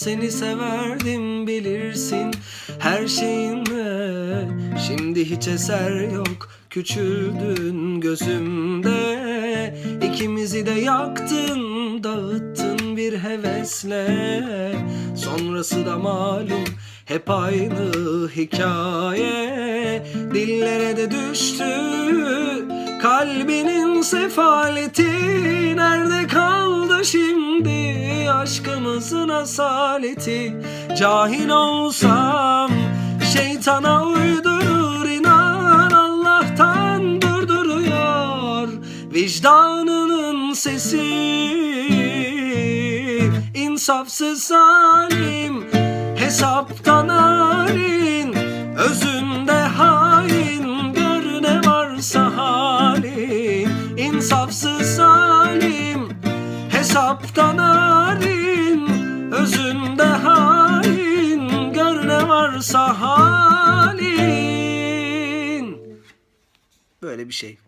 seni severdim bilirsin. Her şeyinle Şimdi hiç eser yok. Küçüldün gözümde İkimizi de yaktın dağıttın bir hevesle. Sonrası da malum hep aynı hikaye. Dillere de düştü kalbinin sefaleti aşkımızın asaleti. Cahil olsam şeytana uydurur inan Allah'tan durduruyor vicdanının sesi. İnsafsız zalim hesaptan arin Özünde hain gör ne varsa halin İnsafsız varsa halin Böyle bir şey.